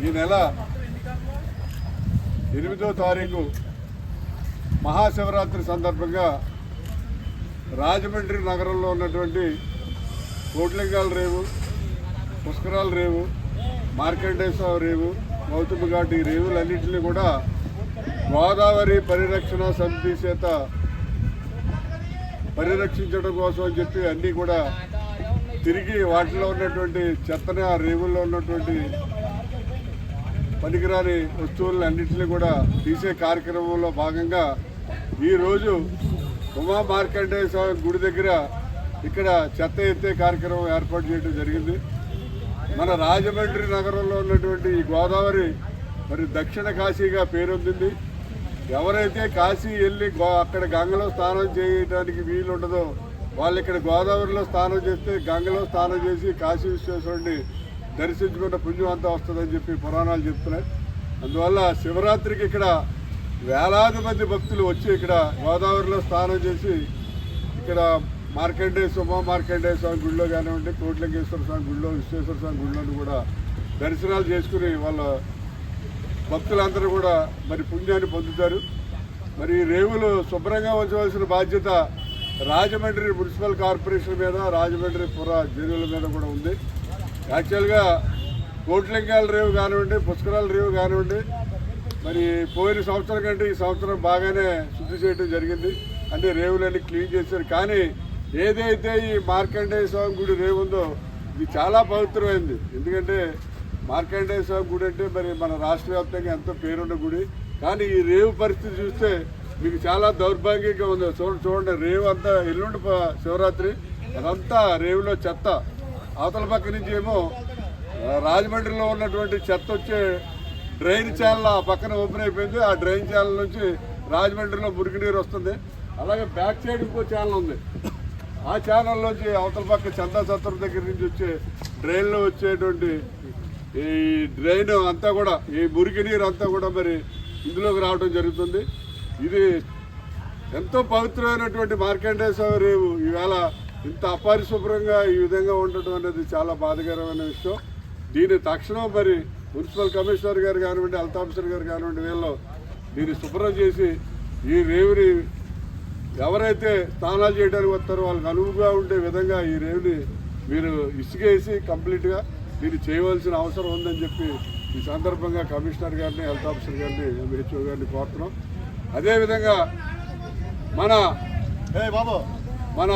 ఈ నెల ఎనిమిదో తారీఖు మహాశివరాత్రి సందర్భంగా రాజమండ్రి నగరంలో ఉన్నటువంటి కోట్లింగాల రేవు పుష్కరాల రేవు మార్కండేశ్వర రేవు గౌతమ ఘాట్ ఈ రేవులన్నింటినీ కూడా గోదావరి పరిరక్షణ సమితి చేత పరిరక్షించడం కోసం అని చెప్పి అన్నీ కూడా తిరిగి వాటిలో ఉన్నటువంటి చెత్తన రేవుల్లో ఉన్నటువంటి పనికిరాని వస్తువులను అన్నింటినీ కూడా తీసే కార్యక్రమంలో భాగంగా ఈరోజు ఉమా మార్కండేయ స్వామి గుడి దగ్గర ఇక్కడ చెత్త ఎత్తే కార్యక్రమం ఏర్పాటు చేయడం జరిగింది. మన రాజమండ్రి నగరంలో ఉన్నటువంటి ఈ గోదావరి మరి దక్షిణ కాశీగా పేరొందింది. ఎవరైతే కాశీ వెళ్ళి గో అక్కడ గంగలో స్నానం చేయడానికి వీలు ఉండదో వాళ్ళు ఇక్కడ గోదావరిలో స్నానం చేస్తే గంగలో స్నానం చేసి కాశీ విశ్వేశ్వరుడిని దర్శించుకున్న పుణ్యం అంతా వస్తుందని చెప్పి పురాణాలు చెప్తున్నాయి. అందువల్ల శివరాత్రికి ఇక్కడ వేలాది మంది భక్తులు వచ్చి ఇక్కడ గోదావరిలో స్నానం చేసి ఇక్కడ మార్కండే సుమా స్వామి గుడిలో కానివ్వండి కోట్లింగేశ్వర స్వామి గుడిలో విశ్వేశ్వర స్వామి గుడిలోని కూడా దర్శనాలు చేసుకుని వాళ్ళ భక్తులందరూ కూడా మరి పుణ్యాన్ని పొందుతారు. మరి రేవులు శుభ్రంగా ఉంచవలసిన బాధ్యత రాజమండ్రి మున్సిపల్ కార్పొరేషన్ మీద రాజమండ్రి పుర జనుల మీద కూడా ఉంది. యాక్చువల్గా కోట్లింగాల రేవు కానివ్వండి పుష్కరాల రేవు కానివ్వండి మరి పోయిన సంవత్సరం కంటే ఈ సంవత్సరం బాగానే శుద్ధి చేయడం జరిగింది. అంటే రేవులన్నీ క్లీన్ చేశారు. కానీ ఏదైతే ఈ మార్కండేయ స్వామి గుడి రేవు ఉందో ఇది చాలా పవిత్రమైంది. ఎందుకంటే మార్కండేయ స్వామి గుడి అంటే మరి మన రాష్ట్ర వ్యాప్తంగా ఎంతో పేరున్న గుడి. కానీ ఈ రేవు పరిస్థితి చూస్తే మీకు చాలా దౌర్భాగ్యంగా ఉంది. చూడండి చూడండి రేవు అంతా ఎల్లుండి శివరాత్రి అదంతా రేవులో చెత్త. అవతల పక్క నుంచి ఏమో రాజమండ్రిలో ఉన్నటువంటి చెత్త వచ్చే డ్రైన్ ఛానల్ ఆ పక్కన ఓపెన్ అయిపోయింది. ఆ డ్రైన్ ఛానల్ నుంచి రాజమండ్రిలో మురుగునీరు వస్తుంది. అలాగే బ్యాక్ సైడ్ ఇంకో ఛానల్ ఉంది. ఆ ఛానల్లోంచి అవతల పక్క చందా సత్రం దగ్గర నుంచి వచ్చే డ్రైన్లో వచ్చేటువంటి ఈ డ్రైన్ అంతా కూడా ఈ మురికి నీరు అంతా కూడా మరి ఇందులోకి రావడం జరుగుతుంది. ఇది ఎంతో పవిత్రమైనటువంటి మార్కండేశ్వర రేవు. ఈవేళ ఇంత అపరిశుభ్రంగా ఈ విధంగా ఉండటం అనేది చాలా బాధాకరమైన విషయం. దీని తక్షణం మరి మున్సిపల్ కమిషనర్ గారు కానివ్వండి హెల్త్ ఆఫీసర్ గారు కానివ్వండి వీళ్ళు దీన్ని శుభ్రం చేసి ఈ రేవుని ఎవరైతే స్నానాలు చేయడానికి వస్తారో వాళ్ళకి అనువుగా ఉండే విధంగా ఈ రేవుని మీరు ఇసుకేసి కంప్లీట్గా దీన్ని చేయవలసిన అవసరం ఉందని చెప్పి ఈ సందర్భంగా కమిషనర్ గారిని హెల్త్ ఆఫీసర్ గారిని ఎంహెచ్ఓ గారిని కోరుతున్నాం. అదేవిధంగా మన బాబు. మన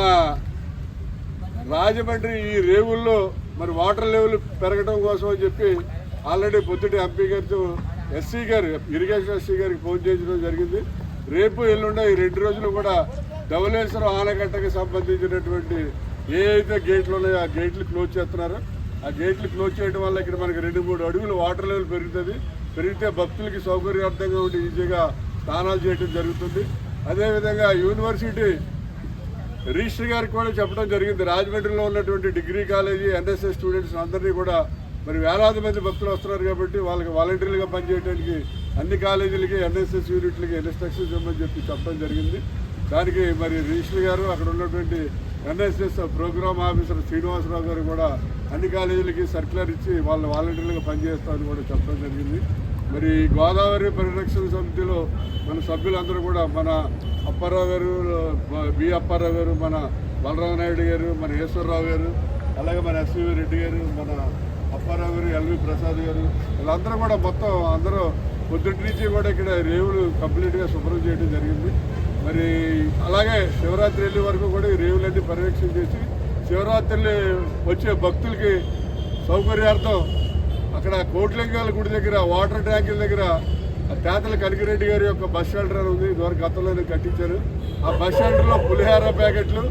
రాజమండ్రి ఈ రేవుల్లో మరి వాటర్ లెవెల్ పెరగడం కోసం అని చెప్పి ఆల్రెడీ పొద్దుటి ఎంపీ గారితో ఎస్సీ గారు ఇరిగేషన్ ఎస్సీ గారికి ఫోన్ చేయించడం జరిగింది. రేపు ఎల్లుండ ఈ రెండు రోజులు కూడా ధవలేశ్వరం ఆనకట్టకి సంబంధించినటువంటి ఏ అయితే గేట్లు ఉన్నాయో ఆ గేట్లు క్లోజ్ చేస్తున్నారో. ఆ గేట్లు క్లోజ్ చేయడం వల్ల ఇక్కడ మనకి రెండు మూడు అడుగులు వాటర్ లెవెల్ పెరుగుతుంది. పెరిగితే భక్తులకి సౌకర్యార్థంగా ఉండి ఈజీగా స్నానాలు చేయడం జరుగుతుంది. అదేవిధంగా యూనివర్సిటీ రిజిస్టర్ గారికి కూడా చెప్పడం జరిగింది. రాజమండ్రిలో ఉన్నటువంటి డిగ్రీ కాలేజీ ఎన్ఎస్ఎస్ స్టూడెంట్స్ అందరినీ కూడా మరి వేలాది మంది భక్తులు వస్తున్నారు కాబట్టి వాళ్ళకి వాలంటీర్లుగా పనిచేయడానికి అన్ని కాలేజీలకి ఎన్ఎస్ఎస్ యూనిట్లకి ఇన్స్ట్రక్షన్స్ ఇవ్వమని చెప్పి చెప్పడం జరిగింది. దానికి మరి రిజిస్టర్ గారు అక్కడ ఉన్నటువంటి ఎన్ఎస్ఎస్ ప్రోగ్రామ్ ఆఫీసర్ శ్రీనివాసరావు గారు కూడా అన్ని కాలేజీలకి సర్క్యులర్ ఇచ్చి వాళ్ళ వాలంటీర్లుగా పనిచేస్తారని కూడా చెప్పడం జరిగింది. మరి గోదావరి పరిరక్షణ సమితిలో మన సభ్యులందరూ కూడా మన అప్పారావు గారు బి అప్పారావు గారు మన బలరామ నాయుడు గారు మన ఈశ్వరరావు గారు అలాగే మన ఎస్వి రెడ్డి గారు మన అప్పారావు గారు ఎల్వి ప్రసాద్ గారు వీళ్ళందరూ కూడా మొత్తం అందరూ పొద్దుటి నుంచి కూడా ఇక్కడ రేవులు కంప్లీట్గా శుభ్రం చేయడం జరిగింది. మరి అలాగే శివరాత్రి వెళ్ళే వరకు కూడా ఈ రేవులన్నీ పర్యవేక్షణ చేసి శివరాత్రి వచ్చే భక్తులకి సౌకర్యార్థం అక్కడ కోట్లింగాల గుడి దగ్గర వాటర్ ట్యాంకుల దగ్గర తేతల కనకిరెడ్డి గారి యొక్క బస్ షెల్టర్ ఉంది ఇదివరకు గతంలోనే కట్టించారు. ఆ బస్ షెల్టర్లో పులిహార ప్యాకెట్లు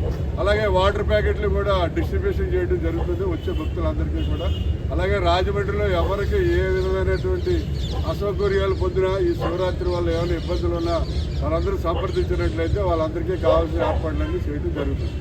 అలాగే వాటర్ ప్యాకెట్లు కూడా డిస్ట్రిబ్యూషన్ చేయడం జరుగుతుంది వచ్చే భక్తులందరికీ కూడా. అలాగే రాజమండ్రిలో ఎవరికి ఏ విధమైనటువంటి అసౌకర్యాలు పొందినా ఈ శివరాత్రి వల్ల ఏమైనా ఇబ్బందులు ఉన్నా వాళ్ళందరూ సంప్రదించినట్లయితే వాళ్ళందరికీ కావాల్సిన ఏర్పాట్లన్నీ చేయడం జరుగుతుంది.